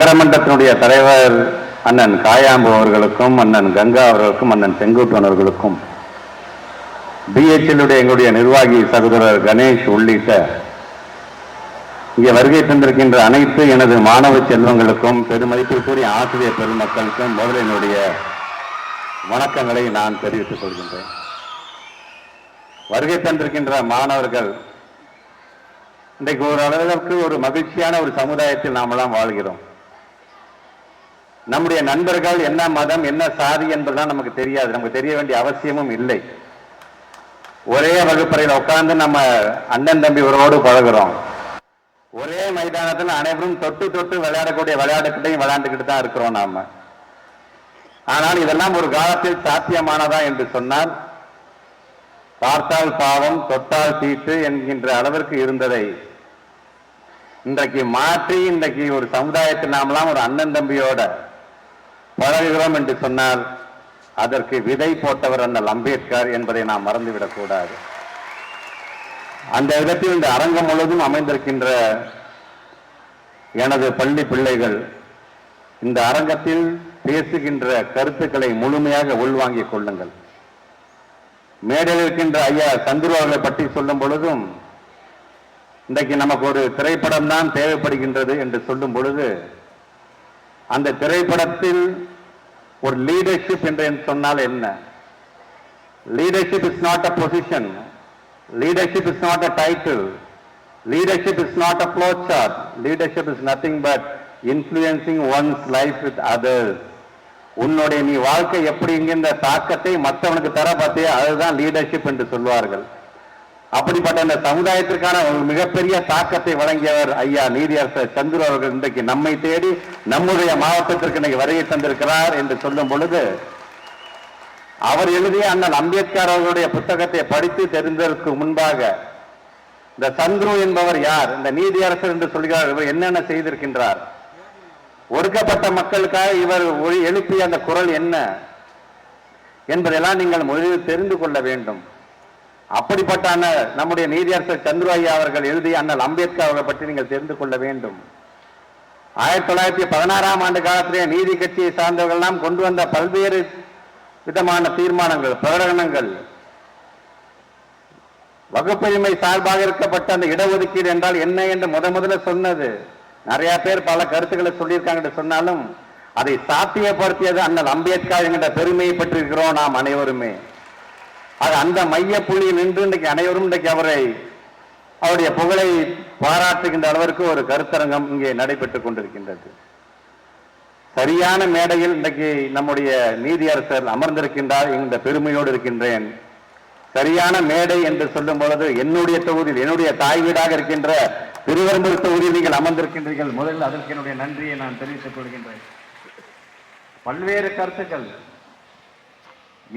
நகரமன்றத்தினுடைய தலைவர் அண்ணன் காயாம்பு அவர்களுக்கும் அண்ணன் கங்கா அவர்களுக்கும் அண்ணன் செங்குட்டன் அவர்களுக்கும் பிஹெச்எல்லுடைய எங்களுடைய நிர்வாகி சகோதரர் கணேஷ் உள்ளிட்ட இங்கே வருகை தந்திருக்கின்ற அனைத்து எனது மாணவ செல்வங்களுக்கும் பெருமதிப்பிற்குரிய ஆசிரியர் பெருமக்களுக்கும் முதலினுடைய என்னுடைய வணக்கங்களை நான் தெரிவித்துக் கொள்கின்றேன். வருகை தந்திருக்கின்ற மாணவர்கள் இன்றைக்கு ஓரளவுக்கு ஒரு மகிழ்ச்சியான ஒரு சமுதாயத்தில் நாமெல்லாம் வாழ்கிறோம். நம்முடைய நண்பர்கள் என்ன மதம் என்ன சாதி என்பதுதான் நமக்கு தெரியாது. நமக்கு தெரிய வேண்டிய அவசியமும் இல்லை. ஒரே வகுப்பறையில் உட்கார்ந்து நம்ம அண்ணன் தம்பி உறவோடு பழகுறோம். ஒரே மைதானத்தில் அனைவரும் தொட்டு தொட்டு விளையாடக்கூடிய விளையாட்டுக்கிட்டையும் விளையாண்டுக்கிட்டு தான் இருக்கிறோம் நாம. ஆனால் இதெல்லாம் ஒரு காலத்தில் சாத்தியமானதா என்று சொன்னால் பார்த்தால் பாவம் தொட்டால் தீட்டு என்கின்ற அளவிற்கு இருந்ததை இன்றைக்கு மாற்றி இன்றைக்கு ஒரு சமுதாயத்தில் நாமெல்லாம் ஒரு அண்ணன் தம்பியோட பழகுகிறோம் என்று சொன்னால் அதற்கு விதை போட்டவர் அண்ணல் அம்பேத்கர் என்பதை நாம் மறந்துவிடக்கூடாது அந்த விதத்தில் இந்த அரங்கம் முழுவதும் அமைந்திருக்கின்ற எனது பள்ளி பிள்ளைகள் இந்த அரங்கத்தில் பேசுகின்ற கருத்துக்களை முழுமையாக உள்வாங்கிக் கொள்ளுங்கள். மேடையில் இருக்கின்ற ஐயா சந்துரு அவர்களை பற்றி சொல்லும் பொழுதும் இன்றைக்கு நமக்கு ஒரு திரைப்படம் தான் தேவைப்படுகின்றது என்று சொல்லும் பொழுது அந்த திரைப்படத்தில் ஒரு லீடர்ஷிப் என்று சொன்னால் என்ன? Leadership is not a position leadership is not a title leadership is not a flow chart leadership is nothing but influencing one's life with others உன்னுடைய நீ வாழ்க்கை எப்படிங்கிற தாக்கத்தை மற்றவனுக்கு தர பார்த்தியா அதுதான் லீடர்ஷிப் என்று சொல்வார்கள். அப்படிப்பட்ட இந்த சமுதாயத்திற்கான ஒரு மிகப்பெரிய தாக்கத்தை வழங்கியவர் ஐயா நீதியரசர் சந்துரு அவர்கள் இன்றைக்கு நம்மை தேடி நம்முடைய மாவட்டத்திற்கு இன்னைக்கு வருகை தந்திருக்கிறார் என்று சொல்லும் பொழுது அவர் எழுதிய அண்ணல் அம்பேத்கர் அவர்களுடைய புத்தகத்தை படித்து தெரிந்ததற்கு முன்பாக இந்த சந்துரு என்பவர் யார் இந்த நீதியரசர் என்று சொல்கிறார் இவர் என்னென்ன செய்திருக்கின்றார்? ஒடுக்கப்பட்ட மக்களுக்காக இவர் எழுப்பிய அந்த குரல் என்ன என்பதெல்லாம் நீங்கள் முதலில் தெரிந்து கொள்ள வேண்டும். அப்படிப்பட்ட அண்ணல் நம்முடைய நீதியரசர் சந்துரு அவர்கள் எழுதிய அண்ணல் அம்பேத்கர் அவர்களை பற்றி நீங்கள் தெரிந்து கொள்ள வேண்டும். ஆயிரத்தி தொள்ளாயிரத்தி பதினாறாம் ஆண்டு காலத்திலே நீதி கட்சியை சார்ந்தவர்கள் நாம் கொண்டு வந்த பல்வேறு விதமான தீர்மானங்கள் பிரகடனங்கள் வகுப்புரிமை சார்பாக இருக்கப்பட்ட அந்த இடஒதுக்கீடு என்றால் என்ன என்று முத முதல்ல சொன்னது. நிறைய பேர் பல கருத்துக்களை சொல்லியிருக்காங்க என்று சொன்னாலும் அதை சாத்தியப்படுத்தியது அண்ணல் அம்பேத்கர் என்கின்ற பெருமையை பெற்றிருக்கிறோம் நாம் அனைவருமே. அது அந்த மைய புள்ளியில் நின்று இன்றைக்கு அனைவரும் இன்றைக்கு அவரை அவருடைய புகழை பாராட்டுகின்ற அளவிற்கு ஒரு கருத்தரங்கம் இங்கே நடைபெற்றுக் கொண்டிருக்கின்றது. சரியான மேடையில் இன்றைக்கு நம்முடைய நீதியரசர் அமர்ந்திருக்கின்றார் என்ற பெருமையோடு இருக்கின்றேன். சரியான மேடை என்று சொல்லும் பொழுது என்னுடைய தொகுதியில் என்னுடைய தாய் வீடாக இருக்கின்ற திருவரம்பூர் தொகுதியில் நீங்கள் அமர்ந்திருக்கின்றீர்கள். முதலில் அதற்கு என்னுடைய நன்றியை நான் தெரிவித்துக் கொள்கின்றேன். பல்வேறு கருத்துக்கள்.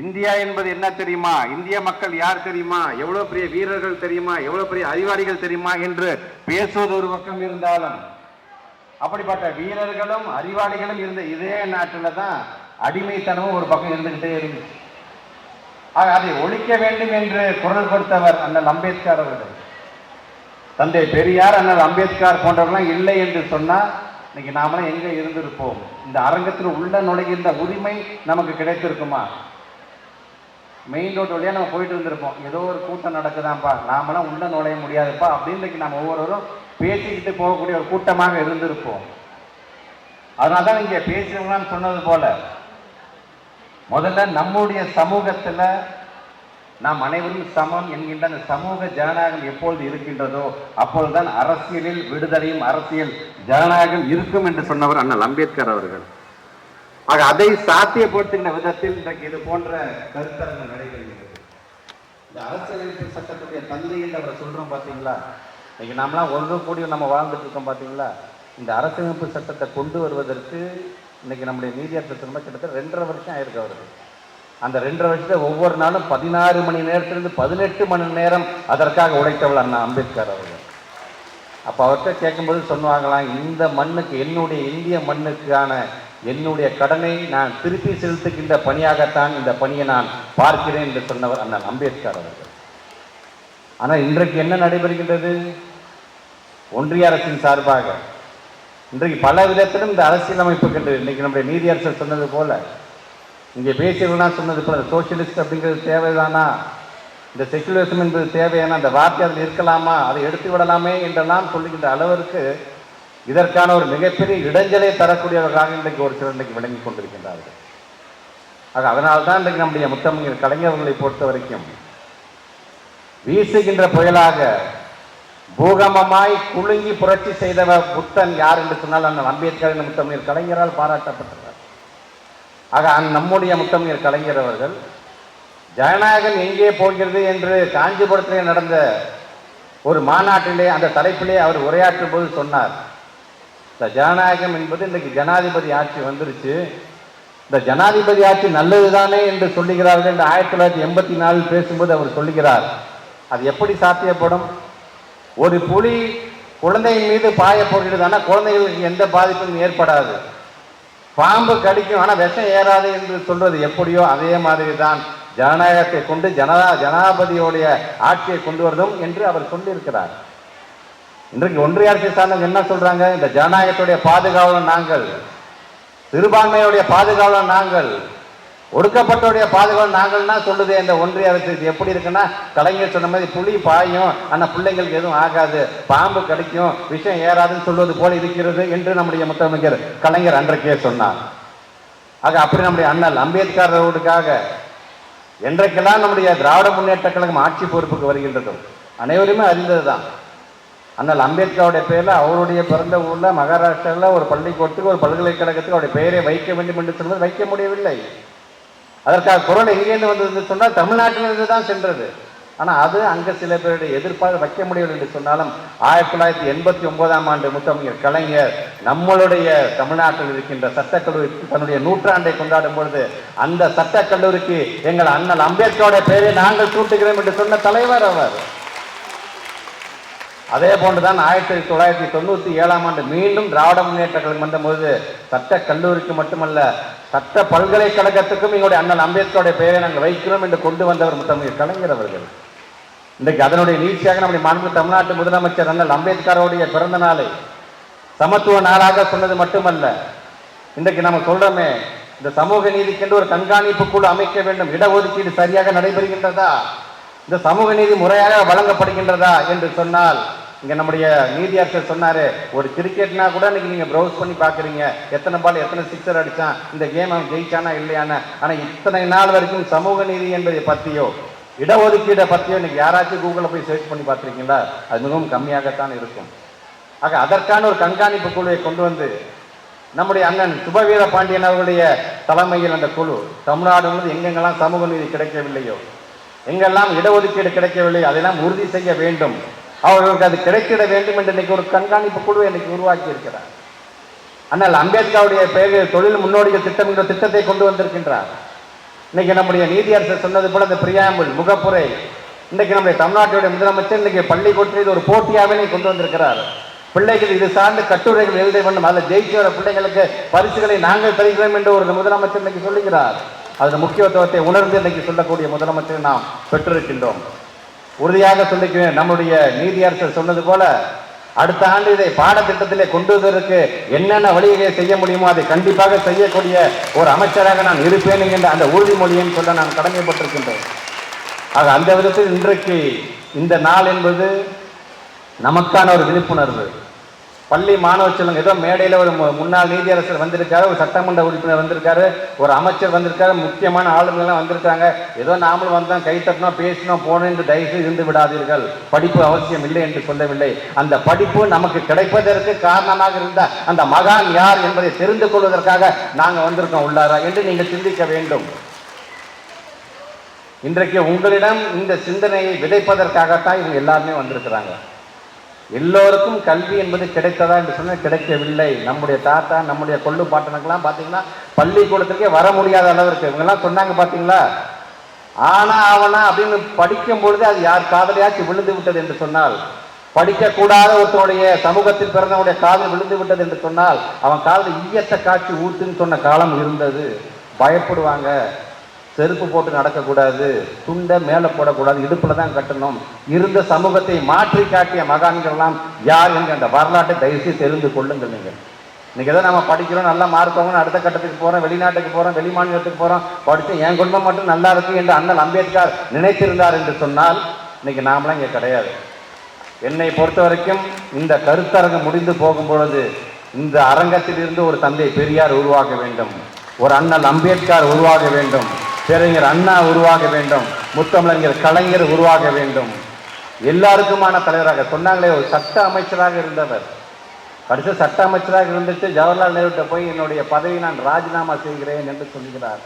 இந்தியா என்பது என்ன தெரியுமா? இந்திய மக்கள் யார் தெரியுமா? எவ்வளவு பெரிய வீரர்கள் தெரியுமா? எவ்வளவு பெரிய அறிவாளிகள் தெரியுமா? என்று பேசுவது ஒரு பக்கம் இருந்தாலும் அப்படிப்பட்ட வீரர்களும் அறிவாளிகளும் இருந்த இதே நாட்டில் தான் அடிமைத்தனமும் ஒரு பக்கம் இருந்துகிட்டே இருந்துச்சு. அதை ஒழிக்க வேண்டும் என்று குரல் கொடுத்தவர் அண்ணல் அம்பேத்கர் அவர்கள். தந்தை பெரியார் அண்ணல் அம்பேத்கர் போன்றவர்களாம் இல்லை என்று சொன்னால் இன்னைக்கு நாமெல்லாம் எங்கே இருந்திருப்போம்? இந்த அரங்கத்தில் உள்ள நுழைகின்ற உரிமை நமக்கு கிடைத்திருக்குமா? மெயின் ரோடு வழியாக நம்ம போயிட்டு இருந்திருப்போம். ஏதோ ஒரு கூட்டம் நடக்குதாம்ப்பா. நாமெல்லாம் உள்ள நுழைய முடியாதுப்பா. அப்படின்னு நம்ம ஒவ்வொருவரும் பேசிக்கிட்டு போகக்கூடிய ஒரு கூட்டமாக இருந்திருப்போம். அதனால தான் இங்கே பேசியவங்களாம் சொன்னது போல முதல்ல நம்முடைய சமூகத்தில் நாம் அனைவரும் சமம் என்கின்ற அந்த சமூக ஜனநாயகம் எப்பொழுது இருக்கின்றதோ அப்பொழுதுதான் அரசியலில் விடுதலையும் அரசியல் ஜனநாயகம் இருக்கும் என்று சொன்னவர் அண்ணல் அம்பேத்கர் அவர்கள். ஆக அதை சாத்தியப்படுத்துகின்ற விதத்தில் இன்றைக்கு இது போன்ற கருத்தரங்கம் நடைபெறுகிறது. இந்த அரசியலமைப்பு சட்டத்துடைய தந்தை என்று அவரை சொல்றோம் பாத்தீங்களா? நம்மளாம் நாமெல்லாம் ஒன்று கூடி நம்ம வாழ்ந்துட்டு இருக்கோம் பார்த்தீங்களா இந்த அரசியலமைப்பு சட்டத்தை கொண்டு வருவதற்கு இன்றைக்கி நம்முடைய நீதியரசர் திரும்ப கிட்டத்தட்ட ரெண்டரை வருஷம் ஆயிருக்கு அவருக்கு. அந்த ரெண்டரை வருஷத்தை ஒவ்வொரு நாளும் பதினாறு மணி நேரத்திலிருந்து பதினெட்டு மணி நேரம் அதற்காக உழைத்தவள் அண்ணா அம்பேத்கர் அவர்கள். அப்போ அவர்கிட்ட கேட்கும்போது சொன்னாங்களாம் இந்த மண்ணுக்கு என்னுடைய இந்திய மண்ணுக்கான என்னுடைய கடனை நான் திருப்பி செலுத்துகின்ற பணியாகத்தான் இந்த பணியை நான் பார்க்கிறேன் என்று சொன்னவர் அண்ணன் அம்பேத்கர் அவர்கள். ஆனால் இன்றைக்கு என்ன நடைபெறுகின்றது? ஒன்றிய அரசின் சார்பாக. இன்றைக்கு பல விதத்திலும் இந்த அரசியல் என்று இன்னைக்கு நம்முடைய நீதியரசர் சொன்னது போல. இங்கே பேசியவர்கள்லாம் சொன்னது போல சோசியலிஸ்ட் அப்படிங்கிறது தேவைதானா? இந்த செக்குலரிசம் என்பது தேவையான அந்த வார்த்தை அதில் இருக்கலாமா? அதை எடுத்து விடலாமே என்றெல்லாம் சொல்லுகின்ற அளவிற்கு இதற்கான ஒரு மிகப்பெரிய இடைஞ்சலை தரக்கூடியவர்களாக இன்றைக்கு ஒரு சிலர் இன்றைக்கு விளங்கி கொண்டிருக்கின்றார்கள். ஆக அதனால்தான் தான் இன்றைக்கு நம்முடைய முத்தமிழர் கலைஞர்களை பொறுத்த வரைக்கும் வீசுகின்ற புயலாக பூகம்பமாய் குலுங்கி புரட்சி செய்தவர் புத்தன் யார் என்று சொன்னால் அந்த அம்பேத்கர் என்ற முத்தமிழர் கலைஞரால் பாராட்டப்பட்டவர் ஆக அந் நம்முடைய முத்தமிழர் கலைஞர் அவர்கள் ஜனநாயகம் எங்கே போகிறது என்று காஞ்சிபுரத்திலே நடந்த ஒரு மாநாட்டிலே அந்த தலைப்பிலே அவர் உரையாற்றும் போது சொன்னார். இந்த ஜனநாயகம் என்பது இன்றைக்கு ஜனாதிபதி ஆட்சி வந்துருச்சு. இந்த ஜனாதிபதி ஆட்சி நல்லது தானே என்று சொல்லுகிறார்கள் என்று ஆயிரத்தி தொள்ளாயிரத்தி எண்பத்தி நாலில் பேசும்போது அவர் சொல்லுகிறார். அது எப்படி சாத்தியப்படும்? ஒரு புலி குழந்தையின் மீது பாய போடுகிறது ஆனால் குழந்தைகளுக்கு எந்த பாதிப்பும் ஏற்படாது. பாம்பு கடிக்கும் ஆனால் விஷம் ஏறாது என்று சொல்வது எப்படியோ அதே மாதிரி தான் ஜனநாயகத்தை கொண்டு ஜனதா ஜனாதிபதியோடைய ஆட்சியை கொண்டு வரதும் என்று அவர் சொல்லியிருக்கிறார். இன்றைக்கு ஒன்றிய அரசு சார்ந்தவங்க என்ன சொல்றாங்க? இந்த ஜனநாயகத்துடைய பாதுகாவலர் நாங்கள் சிறுபான்மையுடைய பாதுகாவலர் நாங்கள் ஒடுக்கப்பட்டோடைய பாதுகாவல் நாங்கள்னா சொல்லுது இந்த ஒன்றிய அரசு இது எப்படி இருக்குன்னா கலைஞர் சொன்ன மாதிரி புலி பாயும் ஆனால் பிள்ளைங்களுக்கு எதுவும் ஆகாது பாம்பு கடிக்கும் விஷயம் ஏறாதுன்னு சொல்வது போல இருக்கிறது என்று நம்முடைய முதலமைச்சர் கலைஞர் அன்றைக்கே சொன்னார். ஆக அப்படி நம்முடைய அண்ணல் அம்பேத்கர் அவர்களுக்காக என்றைக்கெல்லாம் நம்முடைய திராவிட முன்னேற்ற கழகம் ஆட்சி பொறுப்புக்கு வருகின்றதோ அனைவருமே அறிந்தது தான் அண்ணல் அம்பேத்கருடைய பேரில் அவருடைய பிறந்த ஊரில் மகாராஷ்டிராவில் ஒரு பள்ளிக்கூடத்துக்கு ஒரு பல்கலைக்கழகத்துக்கு அவருடைய பெயரை வைக்க வேண்டும் என்று சொன்னது வைக்க முடியவில்லை. அதற்காக குரல் எங்கேருந்து வந்தது சொன்னால் தமிழ்நாட்டிலிருந்து தான் சென்றது. ஆனால் அது அங்கே சில பேருடைய எதிர்பார்த்து வைக்க முடியவில்லை என்று சொன்னாலும் ஆயிரத்தி தொள்ளாயிரத்தி எண்பத்தி ஒன்பதாம் ஆண்டு முத்தமிழர் கலைஞர் நம்மளுடைய தமிழ்நாட்டில் இருக்கின்ற சட்டக்கல்லூரி தன்னுடைய நூற்றாண்டை கொண்டாடும் பொழுது அந்த சட்டக்கல்லூரிக்கு எங்கள் அண்ணல் அம்பேத்கருடைய பெயரை நாங்கள் சூட்டுகிறோம் என்று சொன்ன தலைவர் அவர். அதே போன்றுதான் ஆயிரத்தி தொள்ளாயிரத்தி தொண்ணூத்தி ஏழாம் ஆண்டு மீண்டும் திராவிட முன்னேற்ற கழகம் வந்தபோது சட்ட கல்லூரிக்கு மட்டுமல்ல சட்ட பல்கலைக்கழகத்துக்கும் எங்களுடைய அண்ணன் அம்பேத்கருடைய பெயரை நாங்கள் வைக்கிறோம் என்று கொண்டு வந்தவர் முத்தமிழ் கலைஞர் அவர்கள். இன்றைக்கு அதனுடைய நீட்சியாக நம்முடைய மாநில தமிழ்நாட்டு முதலமைச்சர் அண்ணல் அம்பேத்கருடைய பிறந்த நாளை சமத்துவ நாளாக சொன்னது மட்டுமல்ல இன்றைக்கு நம்ம சொல்றோமே இந்த சமூக நீதிக்கென்று ஒரு கண்காணிப்பு குழு அமைக்க வேண்டும் இடஒதுக்கீடு சரியாக நடைபெறுகின்றதா? இந்த சமூக நீதி முறையாக வழங்கப்படுகின்றதா என்று சொன்னால் இங்கே நம்முடைய நீதியரசர் சொன்னாரு ஒரு கிரிக்கெட்னா கூட இன்னைக்கு நீங்க ப்ரௌஸ் பண்ணி பாக்குறீங்க. எத்தனை பால் எத்தனை சிக்ஸர் அடிச்சான் இந்த கேம் அவன் ஜெயிச்சானா இல்லையானா ஆனா இத்தனை நாள் வரைக்கும் சமூக நீதி என்பதை பத்தியோ இடஒதுக்கீடை பத்தியோ இன்னைக்கு யாராச்சும் கூகுளில் போய் சர்ச் பண்ணி பார்த்துருக்கீங்களா அது மிகவும் கம்மியாகத்தான் இருக்கும். ஆக அதற்கான ஒரு கண்காணிப்பு குழுவை கொண்டு வந்து நம்முடைய அண்ணன் சுபவீர பாண்டியன் அவர்களுடைய தலைமையில் அந்த குழு தமிழ்நாடு வந்து எங்கெங்கெல்லாம் சமூக நீதி கிடைக்கவில்லையோ எங்கெல்லாம் இடஒதுக்கீடு கிடைக்கவில்லை அதெல்லாம் உறுதி செய்ய வேண்டும். அவர்களுக்கு அது கிடைத்திட வேண்டும் என்று இன்னைக்கு ஒரு கண்காணிப்பு குழுவை இன்னைக்கு உருவாக்கி இருக்கிறார். ஆனால் அம்பேத்கருடைய பெயரில் தொழில் முன்னோடிகள் திட்டம் என்ற திட்டத்தை கொண்டு வந்திருக்கின்றார். இன்னைக்கு நம்முடைய நீதியரசர் சொன்னது போல இந்த பிரியாமல் முகப்புரை இன்னைக்கு நம்முடைய தமிழ்நாட்டுடைய முதலமைச்சர் இன்னைக்கு பள்ளி இது ஒரு போட்டியாகவே கொண்டு வந்திருக்கிறார். பிள்ளைகள் இது சார்ந்து கட்டுரைகள் எழுத வேண்டும். அதில் ஜெயிச்சு வர பிள்ளைகளுக்கு பரிசுகளை நாங்கள் தருகிறோம் என்று ஒரு முதலமைச்சர் இன்னைக்கு சொல்லுகிறார். அதன் முக்கியத்துவத்தை உணர்ந்து இன்றைக்கு சொல்லக்கூடிய முதலமைச்சரை நாம் பெற்றிருக்கின்றோம். உறுதியாக சொல்லிக்கிறேன் நம்முடைய நீதியரசர் சொன்னது போல அடுத்த ஆண்டு இதை பாடத்திட்டத்திலே கொண்டு வருவதற்கு என்னென்ன வழிகளை செய்ய முடியுமோ அதை கண்டிப்பாக செய்யக்கூடிய ஒரு அமைச்சராக நான் இருப்பேன் என்கின்ற அந்த உறுதிமொழியும் சொல்ல நான் கடமைப்பட்டிருக்கின்றேன். ஆக அந்த விதத்தில் இன்றைக்கு இந்த நாள் என்பது நமக்கான ஒரு விழிப்புணர்வு. பள்ளி மாணவ செல்வங்க ஏதோ மேடையில் ஒரு முன்னாள் நீதியரசர் வந்திருக்காரு ஒரு சட்டமன்ற உறுப்பினர் வந்திருக்காரு ஒரு அமைச்சர் வந்திருக்காரு முக்கியமான ஆளுங்கள்லாம் வந்திருக்காங்க. ஏதோ நாமளும் வந்தோம் கை தட்டினோம் பேசினோம் போனோம் என்று தயவு இருந்து விடாதீர்கள். படிப்பு அவசியம் இல்லை என்று சொல்லவில்லை. அந்த படிப்பு நமக்கு கிடைப்பதற்கு காரணமாக இருந்த அந்த மகான் யார் என்பதை தெரிந்து கொள்வதற்காக நாங்கள் வந்திருக்கோம் உள்ளாரா என்று நீங்கள் சிந்திக்க வேண்டும். இன்றைக்கு உங்களிடம் இந்த சிந்தனையை விதைப்பதற்காகத்தான் இவங்க எல்லாருமே வந்திருக்கிறாங்க. எல்லோருக்கும் கல்வி என்பது கிடைத்ததா என்று சொன்னால் கிடைக்கவில்லை. நம்முடைய தாத்தா நம்முடைய கொள்ளு பாட்டனுக்கெல்லாம் பார்த்தீங்கன்னா பள்ளிக்கூடத்துக்கே வர முடியாத அளவிற்கு இவங்கெல்லாம் சொன்னாங்க பார்த்தீங்களா? ஆனா அவனா அப்படின்னு படிக்கும் பொழுது அது யார் காதலையாச்சும் விழுந்து விட்டது என்று சொன்னால் படிக்கக்கூடாத ஒருத்தனுடைய சமூகத்தில் பிறந்தவனுடைய காதல் விழுந்து விட்டது என்று சொன்னால் அவன் காதல் ஈயத்தை காட்சி ஊத்துன்னு சொன்ன காலம் இருந்தது. பயப்படுவாங்க. செருப்பு போட்டு நடக்கக்கூடாது துண்டை மேலே போடக்கூடாது இடுப்பில் தான் கட்டணும். இருந்த சமூகத்தை மாற்றி காட்டிய மகான்கள்லாம் யார் என்கிற அந்த வரலாற்றை தயவுசெய்து தெரிந்து கொள்ளுங்கள் நீங்கள் இன்றைக்கி ஏதோ நம்ம படிக்கிறோம் நல்லா மார்க் வாங்கணும் அடுத்த கட்டத்துக்கு போகிறோம் வெளிநாட்டுக்கு போகிறோம் வெளி மாநிலத்துக்கு போகிறோம் படித்து என் குடும்பம் மட்டும் நல்லா இருக்கு என்று அண்ணல் அம்பேத்கர் நினைத்திருந்தார் என்று சொன்னால் இன்றைக்கி நாமளாம் இங்கே கிடையாது. என்னை பொறுத்த வரைக்கும் இந்த கருத்தரங்கு முடிந்து போகும் பொழுது இந்த அரங்கத்திலிருந்து ஒரு தந்தை பெரியார் உருவாக வேண்டும். ஒரு அண்ணல் அம்பேத்கர் உருவாக வேண்டும். பேரறிஞர் அண்ணா உருவாக வேண்டும். முத்தமிழறிஞர் கலைஞர் உருவாக வேண்டும். எல்லாருக்குமான தலைவராக சொன்னாங்களே ஒரு சட்ட அமைச்சராக இருந்தவர். கடைசி சட்ட அமைச்சராக இருந்துட்டு ஜவஹர்லால் நேருட்ட போய் என்னுடைய பதவியை நான் ராஜினாமா செய்கிறேன் என்று சொல்கிறார்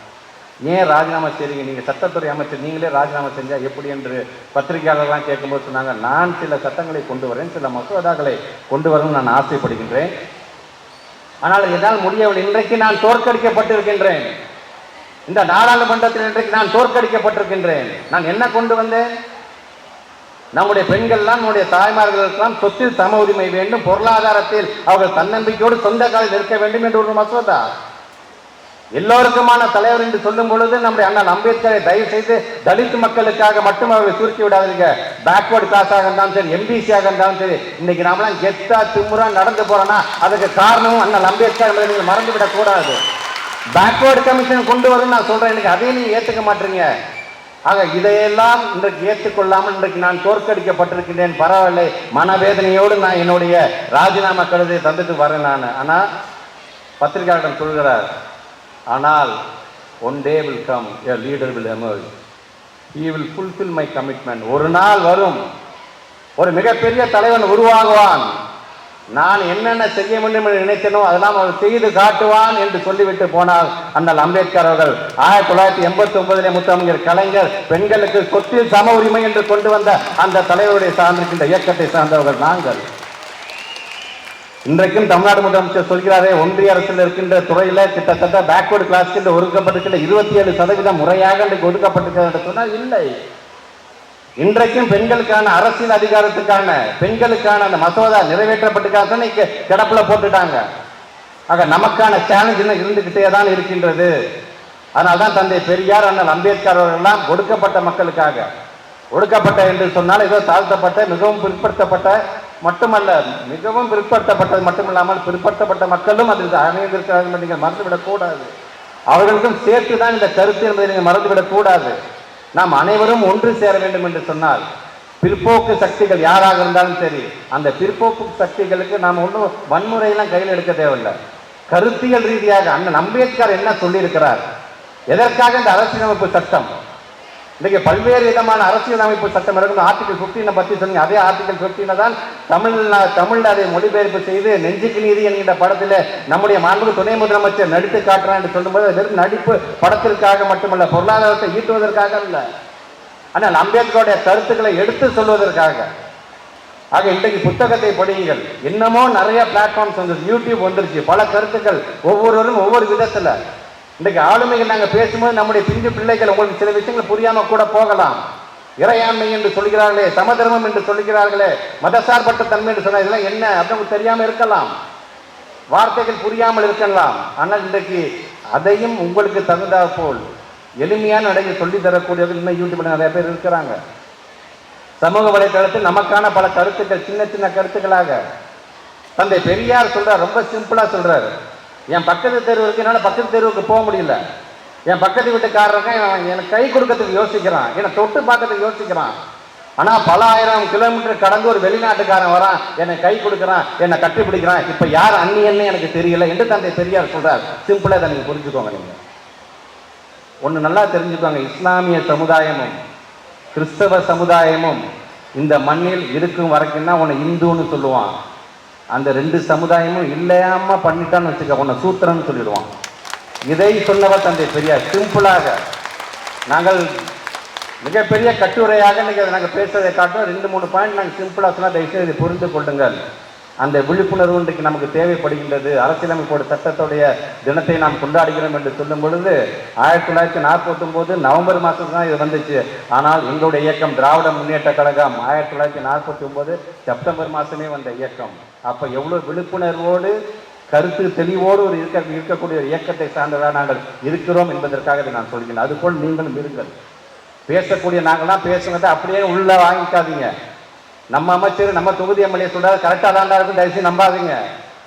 ஏன் ராஜினாமா செய்றீங்க? நீங்கள் சட்டத்துறை அமைச்சர் நீங்களே ராஜினாமா செஞ்சால் எப்படி என்று பத்திரிகையாளர்லாம் கேட்கும்போது சொன்னாங்க நான் சில சட்டங்களை கொண்டு வரேன் சில மசோதாக்களை கொண்டு வரணும்னு நான் ஆசைப்படுகின்றேன். ஆனால் என்னால் முடியவில்லை. இன்றைக்கு நான் தோற்கடிக்கப்பட்டிருக்கின்றேன். இந்த நாடாளுமன்றத்தில் இன்றைக்கு நான் தோற்கடிக்கப்பட்டிருக்கின்றேன். நான் என்ன கொண்டு வந்தேன்? நம்முடைய பெண்கள்லாம் நம்முடைய தாய்மார்களுக்கெல்லாம் சொத்தில் சம உரிமை வேண்டும் பொருளாதாரத்தில் அவர்கள் தன்னம்பிக்கையோடு சொந்த காலில் இருக்க வேண்டும் என்று ஒரு மசோதா. எல்லோருக்குமான தலைவர் என்று சொல்லும் பொழுது நம்முடைய அண்ணன் அம்பேத்கரை தயவு செய்து தலித் மக்களுக்காக மட்டும் அவர்களை சுருக்கி விடாதீங்க. பேக்வர்டு கிளாஸாக இருந்தாலும் சரி எம்பிசியாக இருந்தாலும் சரி இன்னைக்கு நாமெல்லாம் கெத்தா திமுறா நடந்து போறோம்னா அதுக்கு காரணமும் அண்ணன் அம்பேத்கர் என்பதை நீங்கள் மறந்துவிடக் கூடாது பேக்வேர்டு கமிஷன் கொண்டு வரும் நான் சொல்கிறேன் எனக்கு அதையும் நீங்கள் ஏற்றுக்க மாட்டீங்க. ஆக இதையெல்லாம் இன்றைக்கு ஏற்றுக்கொள்ளாமல் இன்றைக்கு நான் தோற்கடிக்கப்பட்டிருக்கின்றேன். பரவாயில்லை. மனவேதனையோடு நான் என்னுடைய ராஜினாமா கழுதை தந்துட்டு வரேன் நான். ஆனால் பத்திரிகையாளரிடம் சொல்கிறார் ஆனால் one day will come a leader will emerge he will fulfil my commitment ஒரு நாள் வரும். ஒரு மிகப்பெரிய தலைவன் உருவாகுவான். நான் என்னென்ன செய்ய வேண்டும் என்று நினைத்தனோ அதெல்லாம் அவர் செய்து காட்டுவான் என்று சொல்லிவிட்டு போனால் அண்ணல் அம்பேத்கர் அவர்கள். ஆயிரத்தி தொள்ளாயிரத்தி எண்பத்தி ஒன்பதிலே முத்தமிழர் கலைஞர் பெண்களுக்கு சொத்தில் சம உரிமை என்று கொண்டு வந்த அந்த தலைவருடைய சார்ந்திருக்கின்ற இயக்கத்தை சார்ந்தவர்கள் நாங்கள். இன்றைக்கும் தமிழ்நாடு முதலமைச்சர் சொல்கிறாரே ஒன்றிய அரசில் இருக்கின்ற துறையில கிட்டத்தட்ட பேக்வர்டு கிளாஸ்க்கு ஒதுக்கப்பட்டிருக்கின்ற இருபத்தி ஏழு சதவீதம் முறையாக இன்றைக்கு ஒதுக்கப்பட்டிருக்கிறது என்று சொன்னால் இல்லை. இன்றைக்கும் பெண்களுக்கான அரசியல் அதிகாரத்துக்கான பெண்களுக்கான அந்த மசோதா நிறைவேற்றப்பட்டுக்காக இன்னைக்கு கிடப்புல போட்டுட்டாங்க. ஆக நமக்கான சேலஞ்ச் இன்னும் இருந்துகிட்டே தான் இருக்கின்றது. அதனால தான் தந்தை பெரியார் அண்ணல் அம்பேத்கர் அவர்கள்லாம் ஒடுக்கப்பட்ட மக்களுக்காக ஒடுக்கப்பட்ட என்று சொன்னால் ஏதோ தாழ்த்தப்பட்ட மிகவும் பிற்படுத்தப்பட்ட மட்டுமல்ல மிகவும் பிற்படுத்தப்பட்டது மட்டுமில்லாமல் பிற்படுத்தப்பட்ட மக்களும் அதில் அமைந்திருக்கிறார்கள் நீங்கள் மறந்துவிடக்கூடாது. அவர்களுக்கும் சேர்த்து தான் இந்த கருத்து என்பதை நீங்கள் மறந்துவிடக்கூடாது. நாம் அனைவரும் ஒன்று சேர வேண்டும் என்று சொன்னால் பிற்போக்கு சக்திகள் யாராக இருந்தாலும் சரி அந்த பிற்போக்கு சக்திகளுக்கு நாம் ஒன்றும் வன்முறையெல்லாம் கையில் எடுக்க தேவையில்லை. கருத்தியல் ரீதியாக அண்ணன் அம்பேத்கர் என்ன சொல்லியிருக்கிறார்? எதற்காக இந்த அரசியலமைப்பு சட்டம்? இன்றைக்கு பல்வேறு விதமான அரசியல் அமைப்பு சட்டம் இருக்கும் ஆர்டிகல் ஃபிஃப்டீனை பற்றி சொன்னீங்க. அதே ஆர்டிகல் ஃபிஃப்டீனை தான் தமிழ் தமிழில் அதை மொழிபெயர்ப்பு செய்து நெஞ்சுக்கு நீதி என்கின்ற படத்தில் நம்முடைய மாண்பு துணை முதலமைச்சர் நடித்து காட்டுறான் என்று சொல்லும்போது வெறும் நடிப்பு படத்திற்காக மட்டுமல்ல பொருளாதாரத்தை ஈட்டுவதற்காக அல்ல. ஆனால் அம்பேத்கருடைய கருத்துக்களை எடுத்து சொல்வதற்காக. ஆக இன்றைக்கு புத்தகத்தை படியுங்கள். இன்னமும் நிறைய பிளாட்ஃபார்ம்ஸ் வந்துருச்சு யூடியூப் வந்துருச்சு. பல கருத்துக்கள் ஒவ்வொருவரும் ஒவ்வொரு விதத்தில். இன்றைக்கு ஆளுமைகள் நாங்கள் பேசும்போது நம்முடைய பிஞ்சு பிள்ளைகள் உங்களுக்கு சில விஷயங்கள் புரியாமல் கூட போகலாம். இறையாண்மை என்று சொல்கிறார்களே சமதர்மம் என்று சொல்கிறார்களே மதசார்பற்ற தன்மை என்று சொன்னா இதெல்லாம் என்ன? அப்படின்னு தெரியாமல் இருக்கலாம். வார்த்தைகள் புரியாமல் இருக்கலாம். ஆனால் இன்றைக்கு அதையும் உங்களுக்கு தகுந்தா போல் எளிமையான நடையில் சொல்லி தரக்கூடியவர்கள் இன்னும் யூடியூப்ல நிறைய பேர் இருக்கிறாங்க. சமூக வலைதளத்தில் நமக்கான பல கருத்துக்கள் சின்ன சின்ன கருத்துக்களாக. தந்தை பெரியார் சொல்றார் ரொம்ப சிம்பிளா சொல்றாரு. என் பக்கத்து தெருவு இருக்கு பக்கத்து தெருவுக்கு போக முடியல. என் பக்கத்து வீட்டுக்காரருக்கும் எனக்கு கை கொடுக்கறதுக்கு யோசிக்கிறான். என்னை தொட்டு பார்க்கறதுக்கு யோசிக்கிறான். ஆனால் பல ஆயிரம் கிலோமீட்டர் கடந்து ஒரு வெளிநாட்டுக்காரன் வரான். என்னை கை கொடுக்குறான் என்னை கட்டி பிடிக்கிறான். இப்போ யார் அந்நியன்னு எனக்கு தெரியல. என்று தந்தை பெரியார் சொல்கிறார் சிம்பிளாக இதை நீங்கள் புரிஞ்சுக்கோங்க நீங்கள் ஒன்று நல்லா தெரிஞ்சுக்கோங்க. இஸ்லாமிய சமுதாயமும் கிறிஸ்தவ சமுதாயமும் இந்த மண்ணில் இருக்கும் வரைக்கும் தான் உன்னை இந்துன்னு சொல்லுவான். அந்த ரெண்டு சமுதாயமும் இல்லாம பண்ணிட்டான்னு வச்சுக்க உன்னை சூத்திரன்னு சொல்லிடுவான். இதை சொன்னவர் தந்தை பெரியார். சிம்பிளாக நாங்கள் மிகப்பெரிய கட்டுரையாக இன்னைக்கு நாங்கள் பேசுறதை காட்டும் ரெண்டு மூணு பாயிண்ட் நாங்கள் சிம்பிளாக சொன்னால் தயவுசெய்து இதை புரிந்து கொள்ளுங்கள். அந்த விழிப்புணர்வு இன்றைக்கு நமக்கு தேவைப்படுகின்றது. அரசியலமைப்போட சட்டத்துடைய தினத்தை நாம் கொண்டாடுகிறோம் என்று சொல்லும் பொழுது ஆயிரத்தி தொள்ளாயிரத்தி நாற்பத்தொம்போது நவம்பர் மாதம் தான் இது வந்துச்சு. ஆனால் எங்களுடைய இயக்கம் திராவிட முன்னேற்ற கழகம் ஆயிரத்தி தொள்ளாயிரத்தி நாற்பத்தி ஒம்பது செப்டம்பர் மாதமே வந்த இயக்கம். அப்போ எவ்வளோ விழிப்புணர்வோடு கருத்து தெளிவோடு ஒரு இருக்க இருக்கக்கூடிய ஒரு இயக்கத்தை சார்ந்ததாக நாங்கள் இருக்கிறோம் என்பதற்காக இதை நான் சொல்கிறேன். அதுபோல் நீங்களும் இருங்கள். பேசக்கூடிய நாங்களாம் பேசுனதை அப்படியே உள்ளே வாங்கிக்காதீங்க. நம்ம அமைச்சர் நம்ம தொகுதி எம்எல்ஏ சொல்றாரு கரெக்டாக தாண்டா இருக்கும் தயவுசெய்து நம்பாதீங்க.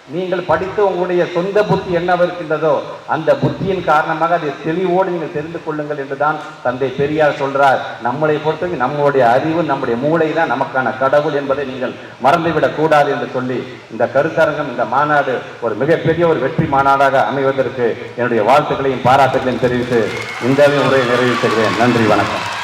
நீங்கள் படித்து உங்களுடைய சொந்த புத்தி என்னவா இருக்கின்றதோ அந்த புத்தியின் காரணமாக அதை தெளிவோடு நீங்கள் தெரிந்து கொள்ளுங்கள் என்றுதான் தந்தை பெரியார் சொல்றார். நம்மளை பொறுத்தவரைக்கும் நம்மளுடைய அறிவு நம்முடைய மூளை தான் நமக்கான கடவுள் என்பதை நீங்கள் மறந்துவிடக் கூடாது என்று சொல்லி இந்த கருத்தரங்கம் இந்த மாநாடு ஒரு மிகப்பெரிய ஒரு வெற்றி மாநாடாக அமைவதற்கு என்னுடைய வாழ்த்துக்களையும் பாராட்டுகளையும் தெரிவித்து இந்த உரையை நிறைவு செய்கிறேன். நன்றி வணக்கம்.